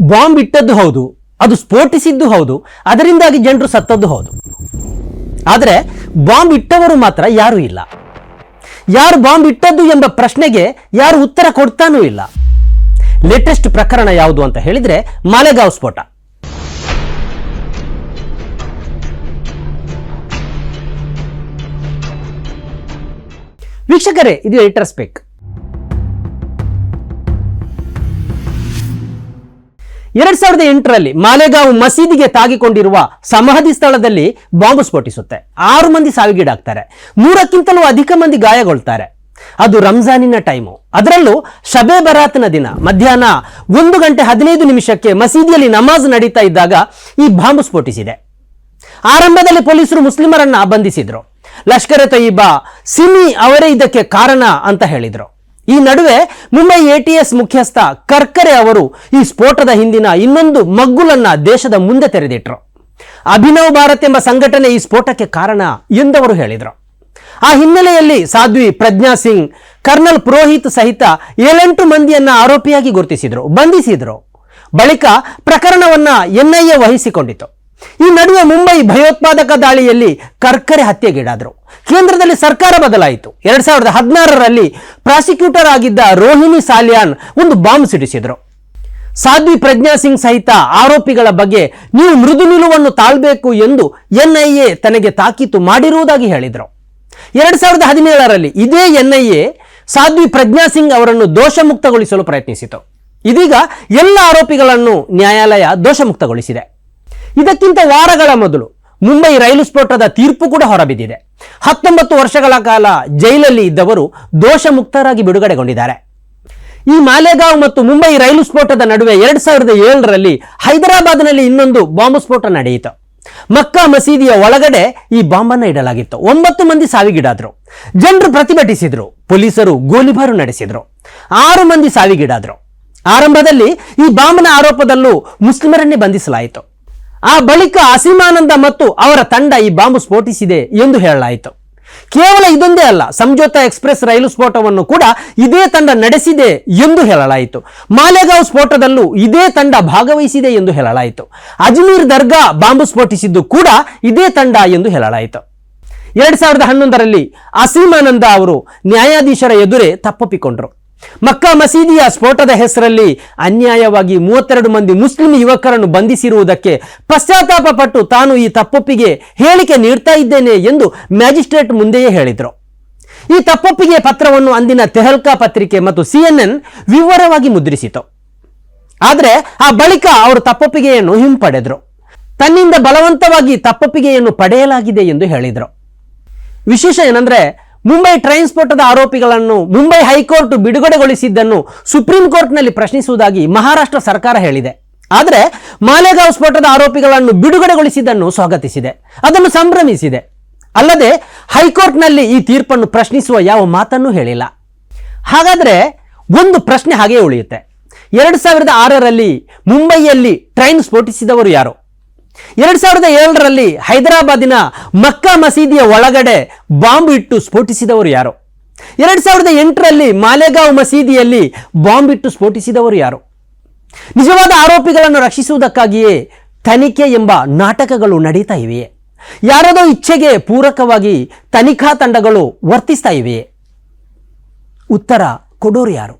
Bomb ಇಟ್ಟದ್ದು ಹೌದು, ಅದು ಸ್ಫೋಟಿಸಿದ್ದು ಹೌದು, ಅದರಿಂದಾಗಿ ಜನರು ಸತ್ತದ್ದು ಹೌದು. ಆದರೆ ಬಾಂಬ್ ಇಟ್ಟವರು ಮಾತ್ರ ಯಾರೂ ಇಲ್ಲ. ಯಾರು ಬಾಂಬ್ ಇಟ್ಟದ್ದು ಎಂಬ ಪ್ರಶ್ನೆಗೆ ಯಾರು ಉತ್ತರ ಕೊಡ್ತಾನೂ ಇಲ್ಲ. ಲೇಟೆಸ್ಟ್ ಪ್ರಕರಣ ಯಾವುದು ಅಂತ ಹೇಳಿದ್ರೆ ಮಾಲೆಗಾಂವ್ ಸ್ಫೋಟ. ವೀಕ್ಷಕರೇ, ಇದು ಎಟರ್ಸ್ಪೆಕ್ ಎರಡ್ ಸಾವಿರದ ಎಂಟರಲ್ಲಿ ಮಾಲೆಗಾಂವ್ ಮಸೀದಿಗೆ ತಾಗಿಕೊಂಡಿರುವ ಸಮಾಧಿ ಸ್ಥಳದಲ್ಲಿ ಬಾಂಬ್ ಸ್ಫೋಟಿಸುತ್ತೆ. ಆರು ಮಂದಿ ಸಾವಿಗೀಡಾಗ್ತಾರೆ. ನೂರಕ್ಕಿಂತಲೂ ಅಧಿಕ ಮಂದಿ ಗಾಯಗೊಳ್ತಾರೆ. ಅದು ರಂಜಾನಿನ ಟೈಮು. ಅದರಲ್ಲೂ ಶಬೆ ಬರಾತ್ನ ದಿನ ಮಧ್ಯಾಹ್ನ ಒಂದು ಗಂಟೆ ಹದಿನೈದು ನಿಮಿಷಕ್ಕೆ ಮಸೀದಿಯಲ್ಲಿ ನಮಾಜ್ ನಡೀತಾ ಇದ್ದಾಗ ಈ ಬಾಂಬ್ ಸ್ಫೋಟಿಸಿದೆ. ಆರಂಭದಲ್ಲಿ ಪೊಲೀಸರು ಮುಸ್ಲಿಮರನ್ನ ಬಂಧಿಸಿದ್ರು. ಲಷ್ಕರ್ ಎ ಸಿಮಿ ಅವರೇ ಇದಕ್ಕೆ ಕಾರಣ ಅಂತ ಹೇಳಿದ್ರು. ಈ ನಡುವೆ ಮುಂಬೈ ಎಟಿಎಸ್ ಮುಖ್ಯಸ್ಥ ಕರ್ಕರೆ ಅವರು ಈ ಸ್ಫೋಟದ ಹಿಂದಿನ ಇನ್ನೊಂದು ಮಗ್ಗುಲನ್ನ ದೇಶದ ಮುಂದೆ ತೆರೆದಿಟ್ರು. ಅಭಿನವ್ ಭಾರತ್ ಎಂಬ ಸಂಘಟನೆ ಈ ಸ್ಫೋಟಕ್ಕೆ ಕಾರಣ ಎಂದವರು ಹೇಳಿದರು. ಆ ಹಿನ್ನೆಲೆಯಲ್ಲಿ ಸಾಧ್ವಿ ಪ್ರಜ್ಞಾ ಸಿಂಗ್, ಕರ್ನಲ್ ಪುರೋಹಿತ್ ಸಹಿತ ಏಳೆಂಟು ಮಂದಿಯನ್ನ ಆರೋಪಿಯಾಗಿ ಗುರುತಿಸಿದ್ರು, ಬಂಧಿಸಿದ್ರು. ಬಳಿಕ ಪ್ರಕರಣವನ್ನ ಎನ್ಐಎ ವಹಿಸಿಕೊಂಡಿತು ಈ ನಡುವೆ ಮುಂಬೈ ಭಯೋತ್ಪಾದಕ ದಾಳಿಯಲ್ಲಿ ಕರ್ಕರೆ ಹತ್ಯೆಗೀಡಾದರು. ಕೇಂದ್ರದಲ್ಲಿ ಸರ್ಕಾರ ಬದಲಾಯಿತು. ಎರಡ್ ಸಾವಿರದ ಹದಿನಾರರಲ್ಲಿ ಪ್ರಾಸಿಕ್ಯೂಟರ್ ಆಗಿದ್ದ ರೋಹಿಣಿ ಸಾಲಿಯಾನ್ ಒಂದು ಬಾಂಬ್ ಸಿಡಿಸಿದ್ರು. ಸಾಧ್ವಿ ಪ್ರಜ್ಞಾ ಸಿಂಗ್ ಸಹಿತ ಆರೋಪಿಗಳ ಬಗ್ಗೆ ನೀವು ಮೃದು ನಿಲುವನ್ನು ತಾಳ್ಬೇಕು ಎಂದು ಎನ್ಐಎ ತನಗೆ ತಾಕೀತು ಮಾಡಿರುವುದಾಗಿ ಹೇಳಿದರು. ಎರಡ್ ಸಾವಿರದ ಹದಿನೇಳರಲ್ಲಿ ಇದೇ ಎನ್ಐಎ ಸಾಧ್ವಿ ಪ್ರಜ್ಞಾ ಸಿಂಗ್ ಅವರನ್ನು ದೋಷಮುಕ್ತಗೊಳಿಸಲು ಪ್ರಯತ್ನಿಸಿತು. ಇದೀಗ ಎಲ್ಲ ಆರೋಪಿಗಳನ್ನು ನ್ಯಾಯಾಲಯ ದೋಷಮುಕ್ತಗೊಳಿಸಿದೆ. ಇದಕ್ಕಿಂತ ವಾರಗಳ ಮೊದಲು ಮುಂಬೈ ರೈಲು ಸ್ಫೋಟದ ತೀರ್ಪು ಕೂಡ ಹೊರಬಿದ್ದಿದೆ. ಹತ್ತೊಂಬತ್ತು ವರ್ಷಗಳ ಕಾಲ ಜೈಲಲ್ಲಿ ಇದ್ದವರು ದೋಷಮುಕ್ತರಾಗಿ ಬಿಡುಗಡೆಗೊಂಡಿದ್ದಾರೆ. ಈ ಮಾಲೆಗಾಂವ್ ಮತ್ತು ಮುಂಬೈ ರೈಲು ಸ್ಫೋಟದ ನಡುವೆ ಎರಡ್ ಸಾವಿರದ ಏಳರಲ್ಲಿ ಹೈದರಾಬಾದ್ನಲ್ಲಿ ಇನ್ನೊಂದು ಬಾಂಬ್ ಸ್ಫೋಟ ನಡೆಯಿತು. ಮಕ್ಕಾ ಮಸೀದಿಯ ಒಳಗಡೆ ಈ ಬಾಂಬನ್ನು ಇಡಲಾಗಿತ್ತು. ಒಂಬತ್ತು ಮಂದಿ ಸಾವಿಗೀಡಾದ್ರು. ಜನರು ಪ್ರತಿಭಟಿಸಿದ್ರು. ಪೊಲೀಸರು ಗೋಲಿಬಾರು ನಡೆಸಿದ್ರು. ಆರು ಮಂದಿ ಸಾವಿಗೀಡಾದ್ರು. ಆರಂಭದಲ್ಲಿ ಈ ಬಾಂಬ್ನ ಆರೋಪದಲ್ಲೂ ಮುಸ್ಲಿಮರನ್ನೇ ಬಂಧಿಸಲಾಯಿತು. ಆ ಬಳಿಕ ಅಸೀಮಾನಂದ ಮತ್ತು ಅವರ ತಂಡ ಈ ಬಾಂಬ್ ಸ್ಫೋಟಿಸಿದೆ ಎಂದು ಹೇಳಲಾಯಿತು. ಕೇವಲ ಇದೊಂದೇ ಅಲ್ಲ, ಸಂಜೋತಾ ಎಕ್ಸ್ಪ್ರೆಸ್ ರೈಲು ಸ್ಫೋಟವನ್ನು ಕೂಡ ಇದೇ ತಂಡ ನಡೆಸಿದೆ ಎಂದು ಹೇಳಲಾಯಿತು. ಮಾಲೆಗಾಂವ್ ಸ್ಫೋಟದಲ್ಲೂ ಇದೇ ತಂಡ ಭಾಗವಹಿಸಿದೆ ಎಂದು ಹೇಳಲಾಯಿತು. ಅಜ್ಮೀರ್ ದರ್ಗಾ ಬಾಂಬ್ ಸ್ಫೋಟಿಸಿದ್ದು ಕೂಡ ಇದೇ ತಂಡ ಎಂದು ಹೇಳಲಾಯಿತು. ಎರಡ್ ಸಾವಿರದ ಹನ್ನೊಂದರಲ್ಲಿ ಅಸೀಮಾನಂದ ಅವರು ನ್ಯಾಯಾಧೀಶರ ಎದುರೇ ತಪ್ಪೊಪ್ಪಿಕೊಂಡ್ರು. ಮಕ್ಕಾ ಮಸೀದಿಯ ಸ್ಫೋಟದ ಹೆಸರಲ್ಲಿ ಅನ್ಯಾಯವಾಗಿ ಮೂವತ್ತೆರಡು ಮಂದಿ ಮುಸ್ಲಿಂ ಯುವಕರನ್ನು ಬಂಧಿಸಿರುವುದಕ್ಕೆ ಪಶ್ಚಾತ್ತಾಪ ಪಟ್ಟು ತಾನು ಈ ತಪ್ಪೊಪ್ಪಿಗೆ ಹೇಳಿಕೆ ನೀಡ್ತಾ ಇದ್ದೇನೆ ಎಂದು ಮ್ಯಾಜಿಸ್ಟ್ರೇಟ್ ಮುಂದೆಯೇ ಹೇಳಿದರು. ಈ ತಪ್ಪೊಪ್ಪಿಗೆ ಪತ್ರವನ್ನು ಅಂದಿನ ತೆಹಲ್ಕಾ ಪತ್ರಿಕೆ ಮತ್ತು ಸಿಎನ್ಎನ್ ವಿವರವಾಗಿ ಮುದ್ರಿಸಿತು. ಆದರೆ ಆ ಬಳಿಕ ಅವರು ತಪ್ಪೊಪ್ಪಿಗೆಯನ್ನು ಹಿಂಪಡೆದರು. ತನ್ನಿಂದ ಬಲವಂತವಾಗಿ ತಪ್ಪೊಪ್ಪಿಗೆಯನ್ನು ಪಡೆಯಲಾಗಿದೆ ಎಂದು ಹೇಳಿದರು. ವಿಶೇಷ ಏನಂದ್ರೆ ಮುಂಬೈ ಟ್ರೈನ್ ಸ್ಫೋಟದ ಆರೋಪಿಗಳನ್ನು ಮುಂಬೈ ಹೈಕೋರ್ಟ್ ಬಿಡುಗಡೆಗೊಳಿಸಿದ್ದನ್ನು ಸುಪ್ರೀಂ ಕೋರ್ಟ್ನಲ್ಲಿ ಪ್ರಶ್ನಿಸುವುದಾಗಿ ಮಹಾರಾಷ್ಟ್ರ ಸರ್ಕಾರ ಹೇಳಿದೆ. ಆದರೆ ಮಾಲೆಗಾಂವ್ ಸ್ಫೋಟದ ಆರೋಪಿಗಳನ್ನು ಬಿಡುಗಡೆಗೊಳಿಸಿದ್ದನ್ನು ಸ್ವಾಗತಿಸಿದೆ. ಅದನ್ನು ಸಂಭ್ರಮಿಸಿದೆ. ಅಲ್ಲದೆ ಹೈಕೋರ್ಟ್ನಲ್ಲಿ ಈ ತೀರ್ಪನ್ನು ಪ್ರಶ್ನಿಸುವ ಯಾವ ಮಾತನ್ನೂ ಹೇಳಿಲ್ಲ. ಹಾಗಾದರೆ ಒಂದು ಪ್ರಶ್ನೆ ಹಾಗೇ ಉಳಿಯುತ್ತೆ. ಎರಡು ಸಾವಿರದ ಆರರಲ್ಲಿ ಮುಂಬೈಯಲ್ಲಿ ಟ್ರೈನ್ ಸ್ಫೋಟಿಸಿದವರು ಯಾರು? ಎರಡ್ ಸಾವಿರದ ಏಳರಲ್ಲಿ ಹೈದರಾಬಾದಿನ ಮಕ್ಕಾ ಮಸೀದಿಯ ಒಳಗಡೆ ಬಾಂಬ್ ಇಟ್ಟು ಸ್ಫೋಟಿಸಿದವರು ಯಾರು? ಎರಡು ಸಾವಿರದ ಎಂಟರಲ್ಲಿ ಮಾಲೆಗಾಂವ್ ಮಸೀದಿಯಲ್ಲಿ ಬಾಂಬ್ ಇಟ್ಟು ಸ್ಫೋಟಿಸಿದವರು ಯಾರು? ನಿಜವಾದ ಆರೋಪಿಗಳನ್ನು ರಕ್ಷಿಸುವುದಕ್ಕಾಗಿಯೇ ತನಿಖೆ ಎಂಬ ನಾಟಕಗಳು ನಡೀತಾ ಇವೆಯೇ? ಯಾರದೋ ಇಚ್ಛೆಗೆ ಪೂರಕವಾಗಿ ತನಿಖಾ ತಂಡಗಳು ವರ್ತಿಸ್ತಾ ಇವೆಯೇ? ಉತ್ತರ ಕೊಡೋರು ಯಾರು?